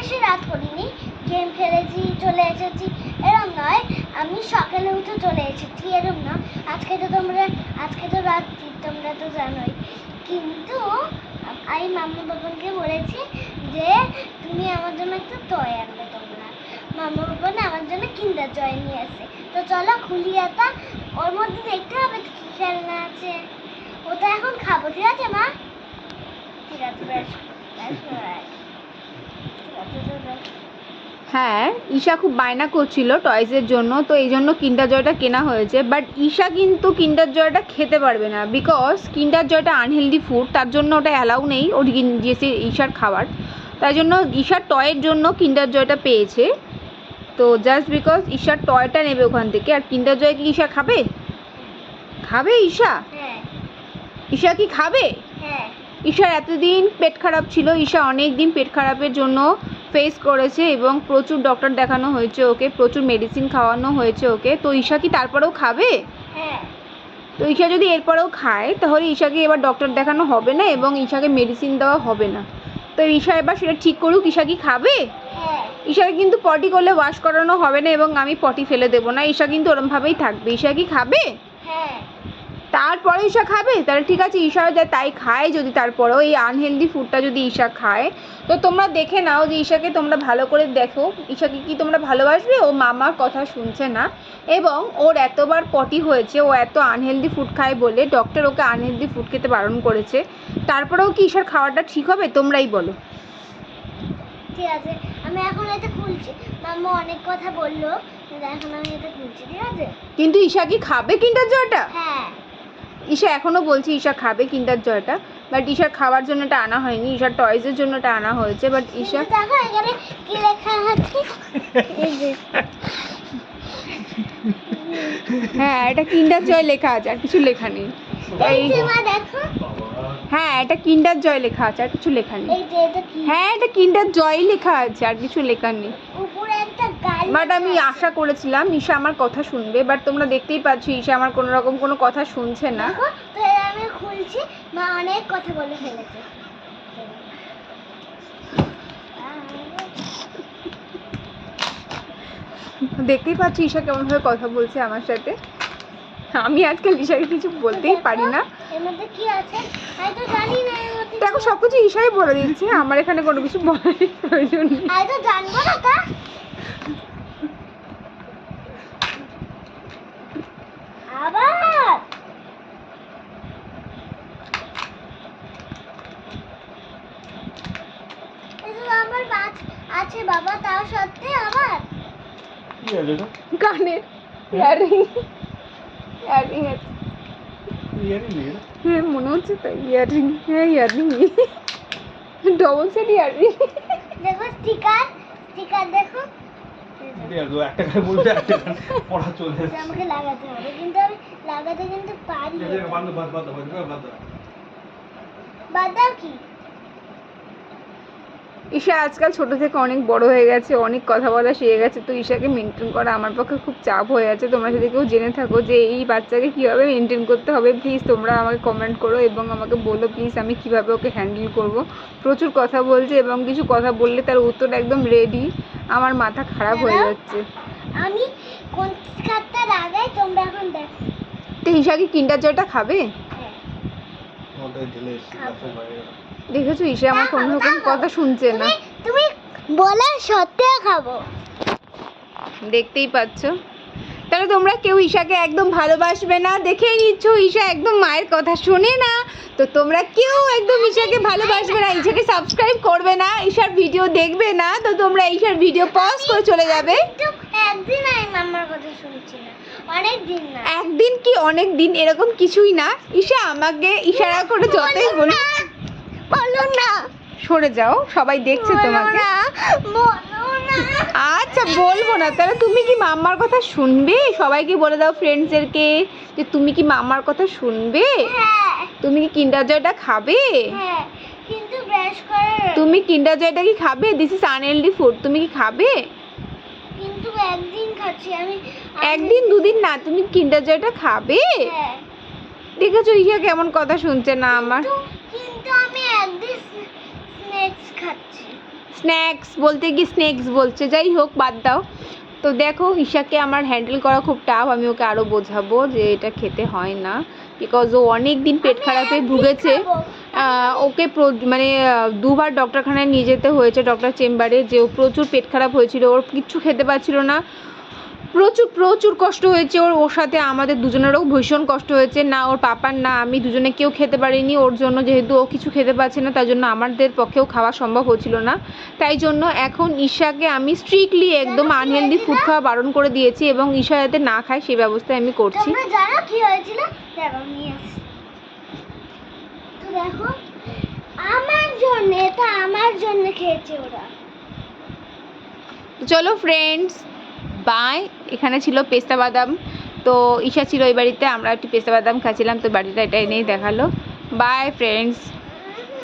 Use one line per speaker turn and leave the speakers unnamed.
বেশি রাত করিনি। গেম খেলেছি, চলে এসেছি। এরম নয়, আমি সকালে উঠে চলে এসেছি, এরম না। আজকে তো তোমরা, আজকে তো রাত্রি, তোমরা তো জানোই। কিন্তু আমি মাম্মা বাবাকে বলেছি যে, তুমি আমার জন্য একটা টয় আনবে তোমরা। মাম্মা বাবা না আমার জন্য কিন্ডার জয় নিয়ে আসে। তো চলো খুলি এটা ওর মধ্যে দেখতে হবে কি খেলনা আছে। ওটা এখন খাব, ঠিক আছে মা? ঠিক আছে বেশ বেশ right. ঠিক আছে তো বেশ।
হ্যাঁ ঈশা খুব বায়না করছিল টয়েসের জন্য তো এই জন্য কিন্ডার জয়টা কেনা হয়েছে। বাট ঈশা কিন্তু কিন্ডার জয়টা খেতে পারবে না বিকজ কিন্ডার জয়টা আনহেলদি ফুড তার জন্য ওটা অ্যালাউ নেই ওর গিন- ঈশার খাবার। তাই জন্য ঈশার টয়ের জন্য কিন্ডার জয়টা পেয়েছে। তো জাস্ট বিকজ ঈশার টয়টা নেবে ওখান থেকে আর কিন্ডার জয় কি ঈশা খাবে? খাবে ঈশা?
হ্যাঁ।
ঈশা কি খাবে?
হ্যাঁ।
ঈশার এতদিন পেট খারাপ ছিল ঈশা অনেক দিন পেট খারাপের জন্য ফেস করেছে এবং প্রচুর ডক্টর দেখানো হয়েছে ওকে প্রচুর মেডিসিন খাওয়ানো হয়েছে ওকে। তো ঈশা কি তারপরেও খাবে?
হ্যাঁ।
তো ঈশা যদি এরপরেও খায় তাহলে ঈশাকে এবার ডক্টর দেখানো হবে না এবং ঈশাকে মেডিসিন দেওয়া হবে না। তো ঈশা এবার সেটা ঠিক করুক ঈশা কি খাবে?
হ্যাঁ।
ঈশাকে কিন্তু পটি করলে ওয়াশ করানো হবে না এবং আমি পটি ফেলে দেবো না ঈশা কিন্তু ওরমভাবেই থাকবে। ঈশা কি খাবে?
হ্যাঁ।
তারপরে ঈশা খাবে? তাহলে ঠিক আছে ঈশা যা তাই খায় যদি তারপরেও এই আনহেলদি ফুডটা যদি ঈশা খায়। তো তোমরা দেখে নাও যে ঈশাকে তোমরা ভালো করে দেখো। ঈশাকে কি তোমরা ভালোবাসবে? ও মামার কথা শুনছে না। এবং ওর এতবার পটি হয়েছে ও এত আনহেলদি ফুড খায় বলে ডক্টর ওকে আনহেলদি ফুড খেতে বারণ করেছে। তারপরেও কি ঈশার খাওয়াটা ঠিক হবে? তোমরাই বলো।
ঠিক আছে আমি এখন এটা খুলছি। মাম্মা অনেক কথা বলল কিন্তু এখন আমি এটা খুলছি ঠিক আছে?
কিন্তু ঈশা কি খাবে কিন্ডার জয়টা
হ্যাঁ।
ঈশা এখনও বলছে ঈশা খাবে কিন্ডার জয়টা বাট ঈশার খাওয়ার জন্য এটা আনা হয়নি ঈশার টয়েসের জন্য এটা আনা হয়েছে বাট ঈশা
দেখো এখানে কি লেখা আছে?
হ্যাঁ এটা কিন্ডার জয় লেখা আছে আর কিছু লেখা নেই। হ্যাঁ এটা কিন্ডার জয় লেখা আছে আর কিছু লেখা নেই।
এই যে এটা কি?
হ্যাঁ এটা কিন্ডার জয় লেখা আছে আর কিছু লেখা নেই। বাট আমি আশা করেছিলাম ঈশা আমার কথা শুনবে বাট তোমরা দেখতেই পাচ্ছ ঈশা আমার কোনো রকম কোনো কথা শুনছে না।
আমি খুলছি মা অনেক কথা বলে ফেলেছে।
দেখতেই পাচ্ছি ঈশা কেমনভাবে কথা বলছে আমার সাথে। আমি আজকাল ঈশাকে কিছু বলতেই পারি না। দেখো সব কিছু ঈশাই বলে দিচ্ছে আমার এখানে কোনো কিছু বলার প্রয়োজন নেই
আমি তো জানব না তা আবার। আমার মাছ আছে বাবা তাও সত্যি আবার?
কি আছে এটা?
কানের ইয়ারিং ইয়ারিং আছে।
ইয়ারিং
হ্যাঁ মনে হচ্ছে তাই ইয়ারিং। হ্যাঁ ইয়ারিং ডবল সেট ইয়ারিং।
দেখো স্টিকার স্টিকার দেখো।
একটা বলতে একটা পড়া চলে
আমাকে লাগাতে হবে কিন্তু আমি লাগাতে কিন্তু পারি
দাও, বাদ দাও, বাদ দাও। বাদ দাও
কি?
ঈশা আজকাল ছোট থেকে অনেক বড় হয়ে গেছে অনেক কথা বলা শিখে গেছে তো ঈশাকে মেনটেন করা আমার পক্ষে খুব চাপ হয়ে আছে। তোমরা যদি কেউ জেনে থাকো যে এই বাচ্চাকে কীভাবে মেনটেন করতে হবে প্লিজ তোমরা আমাকে কমেন্ট করো এবং আমাকে বলো প্লিজ আমি কীভাবে ওকে হ্যান্ডেল করব। প্রচুর কথা বলছে এবং কিছু কথা বললে তার উত্তর একদম রেডি আমার মাথা খারাপ হয়ে যাচ্ছে।
আমি কোন লাগাই তোমরা এখন দেখো।
তো ঈশা কি কিন্ডার জয়টা খাবে?
হ্যাঁ।
ওটাই ঢেলে বাইরে।
দেখেছ ঈশা আমার কোনো রকম কথা শুনছে না।
তুমি বলে সত্যি খাব।
দেখতেই পাচ্ছ। তাহলে তোমরা কেউ ঈশাকে একদম ভালোবাসবে না দেখেই নিচ্ছ ঈশা একদম মায়ের কথা শোনে না। তো তোমরা কেউ একদম ঈশাকে ভালোবাসবে না ঈশাকে সাবস্ক্রাইব করবে না ঈশার ভিডিও দেখবে না তো তোমরা ঈশার ভিডিও পজ করে চলে যাবে।
একদিন আমি কথা শুনছি না অনেক দিন না।
একদিন কি অনেক দিন এরকম কিছুই না? ঈশা আমাকে ইশারা করে যতই বলি
বলো না।
সরে যাও সবাই দেখছে তোমাকে। আচ্ছা বলব না। তাহলে তুমি কি মাম্মার কথা শুনবে? সবাইকে বলে দাও ফ্রেন্ডসদেরকে যে তুমি কি মাম্মার কথা শুনবে?
হ্যাঁ।
তুমি কি কিন্ডার জয়টা খাবে?
হ্যাঁ কিন্তু ব্রাশ করে
তুমি কিন্ডার জয়টা কি খাবে? দিস ইজ আনহেলদি ফুড তুমি কি খাবে?
কিন্তু একদিন খাচ্ছি আমি আমি-
একদিন দুদিন না তুমি কিন্ডার জয়টা খাবে?
হ্যাঁ।
দেখেছ ইয়া কেমন কথা শুনছে না আমার
কিন্তু কিন্তু আমি একদিন স্ন্যাক্স খাচ্ছি।
স্ন্যাক্স বলতে কি স্ন্যাক্স বলছে যাই হোক বাদ দাও। তো দেখো ঈশাকে আমার হ্যান্ডেল করা খুব টাফ আমি ওকে আরও বোঝাবো যে এটা খেতে হয় না। বিকজ ও অনেক দিন পেট খারাপে ভুগেছে। ওকে মানে দুবার ডক্টরখানায় নিয়ে যেতে হয়েছে ডক্টর চেম্বারে যে ও প্রচুর পেট খারাপ হয়েছিল ওর কিচ্ছু খেতে পারছিল না। প্রচুর প্রচুর কষ্ট হয়েছে। ওর ওর সাথে আমাদের দুজনেরও ভীষণ কষ্ট হয়েছে। না ওর পাপার না আমি দুজনে কেউ খেতে পারিনি। ওর জন্য যেহেতু ও কিছু খেতে পারছে না তার জন্য আমাদের পক্ষেও খাওয়া সম্ভব হচ্ছিল না। তাই জন্য এখন ঈশাকে আমি স্ট্রিক্টলি একদম আনহেলদি ফুড খাওয়া বারণ করে দিয়েছি এবং ঈশা যাতে না খায় সেই ব্যবস্থা আমি করছি।
জানো কি হয়েছিল? দেখো আমার জন্য এটা আমার জন্য খেয়েছে ওরা।
চলো ফ্রেন্ডস বাই, এখানে ছিল পেস্তা বাদাম। তো ঈশা ছিল এই বাড়িতে, আমরা একটু পেস্তা বাদাম খাচ্ছিলাম, তো বাড়িটা এটা এনেই দেখাল। By friends